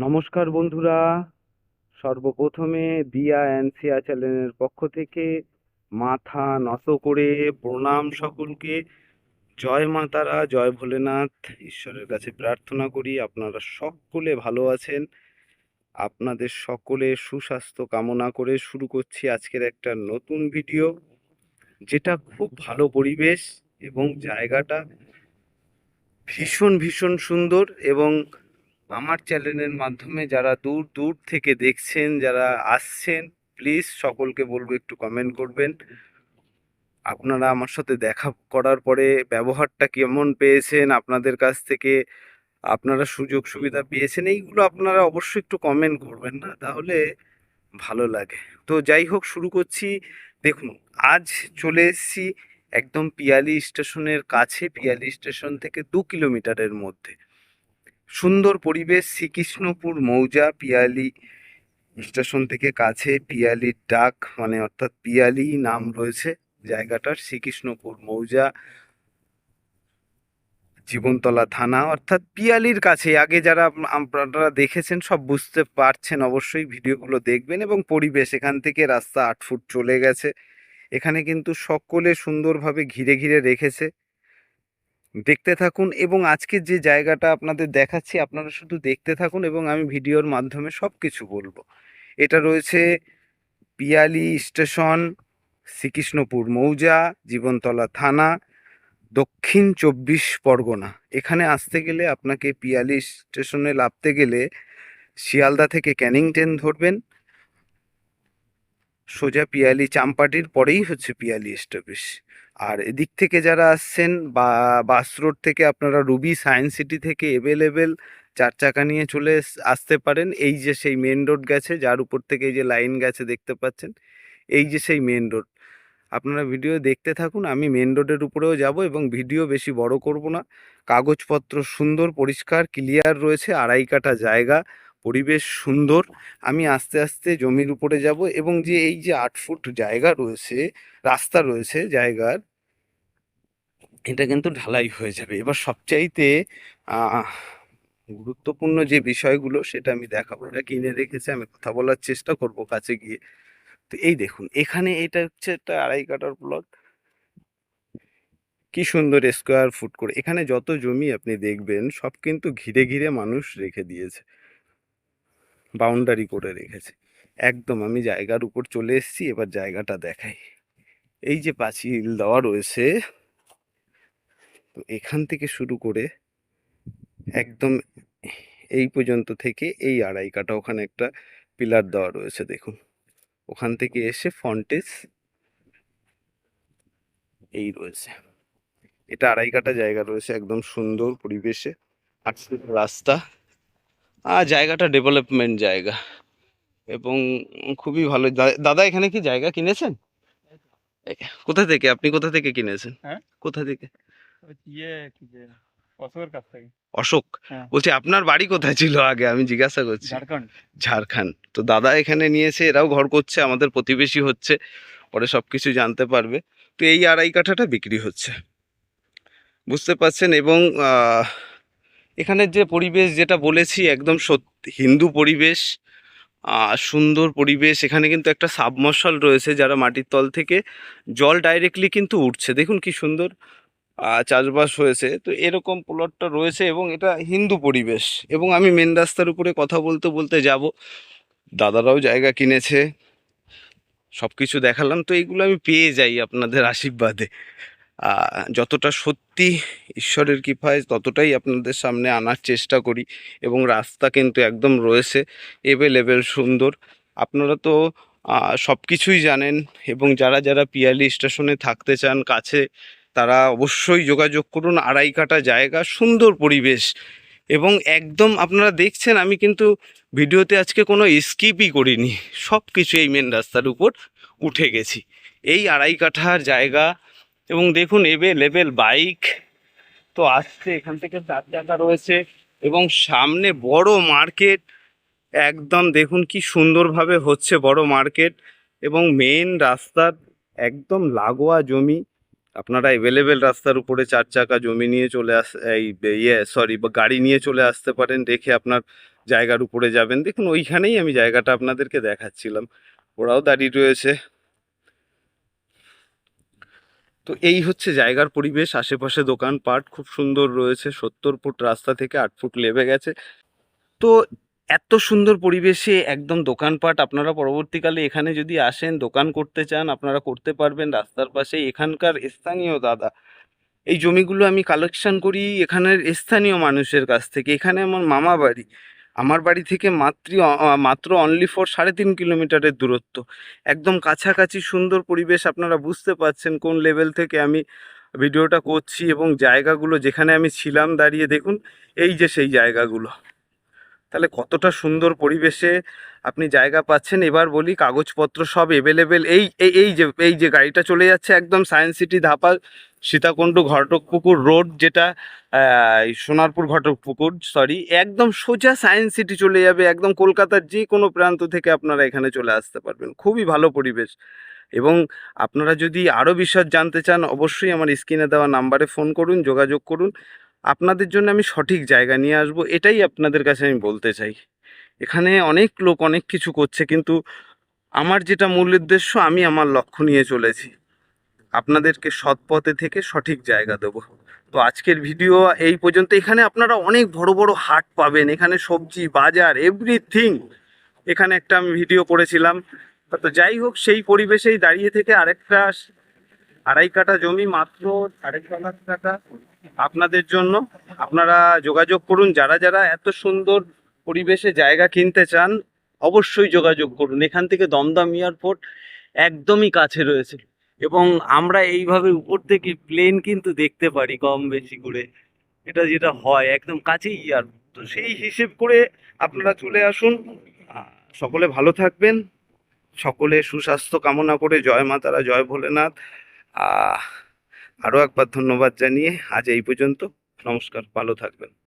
নমস্কার বন্ধুরা। সর্বপ্রথমে দিয়া অ্যান্সিয়া চ্যানেলের পক্ষ থেকে মাথা নত করে প্রণাম সকলকে। জয় মা তারা, জয় ভোলেনাথ। ঈশ্বরের কাছে প্রার্থনা করি আপনারা সকলে ভালো আছেন। আপনাদের সকলে সুস্বাস্থ্য কামনা করে শুরু করছি আজকের একটা নতুন ভিডিও, যেটা খুব ভালো পরিবেশ এবং জায়গাটা ভীষণ ভীষণ সুন্দর এবং আমার চ্যানেলের মাধ্যমে যারা দূর দূর থেকে দেখছেন, যারা আসছেন প্লিজ সকলকে বলব একটু কমেন্ট করবেন। আপনারা আমার সাথে দেখা করার পরে ব্যবহারটা কেমন পেয়েছেন আপনাদের কাছ থেকে, আপনারা সুযোগ সুবিধা পেয়েছেন, এইগুলো আপনারা অবশ্যই একটু কমেন্ট করবেন না, তাহলে ভালো লাগে। তো যাই হোক, শুরু করছি। দেখুন, আজ চলে এসেছি একদম পিয়ালি স্টেশনের কাছে, পিয়ালি স্টেশন থেকে দু কিলোমিটারের মধ্যে। সুন্দর পরিবেশ, শ্রীকৃষ্ণপুর, মৌজা, পিয়ালি স্টেশন থেকে কাছে পিয়ালির ডাক মানে অর্থাৎ পিয়ালি নাম রয়েছে জায়গাটার, শ্রীকৃষ্ণপুর, মৌজা, জীবনতলা থানা, অর্থাৎ পিয়ালির কাছে আগে যারা আপনারা দেখেছেন সব বুঝতে পারছেন অবশ্যই, ভিডিওগুলো দেখবেন এবং পরিবেশ, এখান থেকে রাস্তা আট ফুট চলে গেছে। এখানে কিন্তু সকলে সুন্দরভাবে ঘিরে ঘিরে রেখেছে। দেখতে থাকুন এবং আজকে যে জায়গাটা আপনাদের দেখাচ্ছি, আপনারা শুধু দেখতে থাকুন এবং আমি ভিডিওর মাধ্যমে সব কিছু বলব। এটা রয়েছে পিয়ালি স্টেশন, শ্রীকৃষ্ণপুর মৌজা, জীবনতলা থানা, দক্ষিণ চব্বিশ পরগনা। এখানে আসতে গেলে আপনাকে পিয়ালি স্টেশনে নামতে গেলে শিয়ালদা থেকে ক্যানিং ট্রেন ধরবেন। সোজা পিয়ালি চাম্পাটির পরেই হচ্ছে পিয়ালি স্টপেজ আর এদিক থেকে যারা আসছেন বা, বাস রোড থেকে আপনারা রুবি সায়েন্স সিটি থেকে অ্যাভেলেবেল চার চাকা নিয়ে চলে আসতে পারেন। এই যে সেই মেন রোড গেছে, যার উপর থেকে এই যে লাইন গেছে দেখতে পাচ্ছেন, এই যে সেই মেন রোড আপনারা ভিডিও দেখতে থাকুন, আমি মেন রোডের উপরেও যাব এবং ভিডিও বেশি বড় করব না। কাগজপত্র সুন্দর, পরিষ্কার ক্লিয়ার রয়েছে, আড়াই কাটা জায়গা, পরিবেশ সুন্দর। আমি আস্তে আস্তে জমির উপরে যাব এবং যে এই যে আট ফুট জায়গা রয়েছে, রাস্তা রয়েছে জায়গার এটা কিন্তু ঢালাই হয়ে যাবে। এবার সবচাইতে গুরুত্বপূর্ণ যে বিষয়গুলো সেটা আমি দেখাবো। এটা কিনে রেখেছে, আমি কথা বলার চেষ্টা করব কাছে গিয়ে। তো এই দেখুন, এখানে এটা হচ্ছে একটা আড়াই কাটার প্লট কি সুন্দর স্কোয়ার ফুট করে। এখানে যত জমি আপনি দেখবেন, সব কিন্তু ঘিরে ঘিরে মানুষ রেখে দিয়েছে। বাউন্ডারি করে রেখেছে। একদম, আমি জায়গার উপর চলে এসেছি, এবার জায়গাটা দেখাই। এই যে পাঁচিল দেওয়া রয়েছে তো এখান থেকে শুরু করে একদম এই পর্যন্ত থেকে এই আড়াই কাটা ওখানে একটা পিলার দেওয়া রয়েছে দেখুন। ওখান থেকে এসে ফন্টেজ এই রয়েছে। এটা আড়াই কাটা জায়গা রয়েছে একদম সুন্দর পরিবেশে আটশো রাস্তা আর জায়গাটা ডেভেলপমেন্ট জায়গা। এবং খুবই ভালো। দাদা এখানে কি জায়গা কিনেছেন? কোথা থেকে? আপনি কোথা থেকে কিনেছেন? হ্যাঁ? কোথা থেকে? ইয়ে কি যে অশোকের কাছ থেকে। অশোক? হ্যাঁ। বলছি আপনার বাড়ি কোথায় ছিল আগে? আমি জিজ্ঞাসা করছি। ঝাড়খণ্ড। ঝাড়খণ্ড। তো দাদা এখানে নিয়েছে এরাও ঘর করছে আমাদের প্রতিবেশী হচ্ছে পরে সব কিছু জানতে পারবে। তো এই আড়াই কাঠাটা বিক্রি হচ্ছে। বুঝতে পারছেন? এবং আহ, এখানের যে পরিবেশ যেটা বলেছি একদম সত্যি হিন্দু পরিবেশ সুন্দর পরিবেশ এখানে কিন্তু একটা সাবমার্শাল রয়েছে যারা মাটির তল থেকে জল ডাইরেক্টলি কিন্তু উঠছে। দেখুন কি সুন্দর। চাষবাস হয়েছে। তো এরকম প্লটটা রয়েছে এবং এটা হিন্দু পরিবেশ এবং আমি মেন রাস্তার উপরে কথা বলতে বলতে যাব। দাদারাও জায়গা কিনেছে। সব কিছু দেখালাম। তো এইগুলো আমি পেয়ে যাই আপনাদের আশীর্বাদে। যতটা সত্যি ঈশ্বরের কৃপায় ততটাই আপনাদের সামনে আনার চেষ্টা করি এবং রাস্তা কিন্তু একদম রয়েছে। এভেলেবেল সুন্দর। আপনারা তো সব কিছুই জানেন এবং যারা যারা পিয়ালি স্টেশনে থাকতে চান, কাছে তারা অবশ্যই যোগাযোগ করুন, আড়াই কাটা জায়গা, সুন্দর পরিবেশ। এবং একদম আপনারা দেখছেন, আমি কিন্তু ভিডিওতে আজকে কোনো স্কিপই করিনি। সব কিছু এই মেন রাস্তার উপর উঠে গেছি। এই আড়াই কাঠার জায়গা এবং দেখুন এবে লেভেল বাইক তো আসছে, এখান থেকে চার চাকা রয়েছে এবং সামনে বড় মার্কেট একদম দেখুন কি সুন্দরভাবে হচ্ছে বড় মার্কেট এবং মেন রাস্তার একদম লাগোয়া জমি। আপনারা অ্যাভেলেবেল রাস্তার উপরে চার চাকা জমি নিয়ে চলে আস, এই ইয়ে সরি বা গাড়ি নিয়ে চলে আসতে পারেন, রেখে আপনার জায়গার উপরে যাবেন। দেখুন, ওইখানেই আমি জায়গাটা আপনাদেরকে দেখাচ্ছিলাম। ওরাও দাঁড়িয়ে রয়েছে। তো এই হচ্ছে জায়গার পরিবেশ, আশেপাশে দোকানপাট, খুব সুন্দর রয়েছে। সত্তর ফুট রাস্তা থেকে আট ফুট লেবে গেছে। তো এত সুন্দর পরিবেশে একদম দোকানপাট, আপনারা পরবর্তীকালে এখানে যদি আসেন, দোকান করতে চান, আপনারা করতে পারবেন রাস্তার পাশে। এখানকার স্থানীয় দাদা, এই জমিগুলো আমি কালেকশন করি এখানের স্থানীয় মানুষের কাছ থেকে। এখানে আমার মামা বাড়ি। আমার বাড়ি থেকে মাত্র মাত্র অনলি ফর সাড়ে তিন কিলোমিটারের দূরত্ব। একদম কাছাকাছি সুন্দর পরিবেশ, আপনারা বুঝতে পারছেন কোন লেভেল থেকে আমি ভিডিওটা করছি এবং জায়গাগুলো যেখানে আমি ছিলাম দাঁড়িয়ে দেখুন, এই যে সেই জায়গাগুলো। তাহলে কতটা সুন্দর পরিবেশে আপনি জায়গা পাচ্ছেন? এবার বলি কাগজপত্র সব এভেলেবেল এই এই যে এই যে গাড়িটা চলে যাচ্ছে একদম science city Dhapa Sitakunda Ghatakpukur road যেটা সোনারপুর ঘটকপুকুর সরি একদম সোজা সায়েন্স সিটি চলে যাবে একদম কলকাতার যে কোনো প্রান্ত থেকে আপনারা এখানে চলে আসতে পারবেন। খুবই ভালো পরিবেশ। এবং আপনারা যদি আরও বিশদ জানতে চান, অবশ্যই আমার স্ক্রিনে দেওয়া নাম্বারে ফোন করুন, যোগাযোগ করুন। আপনাদের জন্য আমি সঠিক জায়গা নিয়ে আসব, এটাই আপনাদের কাছে আমি বলতে চাই। এখানে অনেক লোক অনেক কিছু করছে, কিন্তু আমার যেটা মূল উদ্দেশ্য, আমি আমার লক্ষ্য নিয়ে চলেছি। আপনাদেরকে সৎ পথে থেকে সঠিক জায়গা দেব। তো আজকের ভিডিও এই পর্যন্ত। এখানে আপনারা অনেক বড় বড় হাট পাবেন, এখানে সবজি, বাজার এভরিথিং এখানে একটা আমি ভিডিও করেছিলাম। তো যাই হোক, সেই পরিবেশেই দাঁড়িয়ে থেকে আরেকটা আড়াই কাটা জমি মাত্র সাড়ে ছ লাখ টাকা। আপনাদের জন্য আপনারা যোগাযোগ করুন। যারা যারা এত সুন্দর পরিবেশে জায়গা কিনতে চান, অবশ্যই যোগাযোগ করুন। এখান থেকে দমদম এয়ারপোর্ট একদমই কাছে রয়েছে। এবং আমরা এইভাবে উপর থেকে প্লেন কিন্তু দেখতে পারি কম বেশি করে। এটা যেটা হয়, একদম কাছেই এয়ারপোর্ট। তো সেই হিসেব করে আপনারা চলে আসুন। সকলে ভালো থাকবেন। সকলে সুস্বাস্থ্য কামনা করে জয় মা তারা, জয় ভোলেনাথ। আরও একবার ধন্যবাদ জানিয়ে আজ এই পর্যন্ত। নমস্কার ভালো থাকবেন।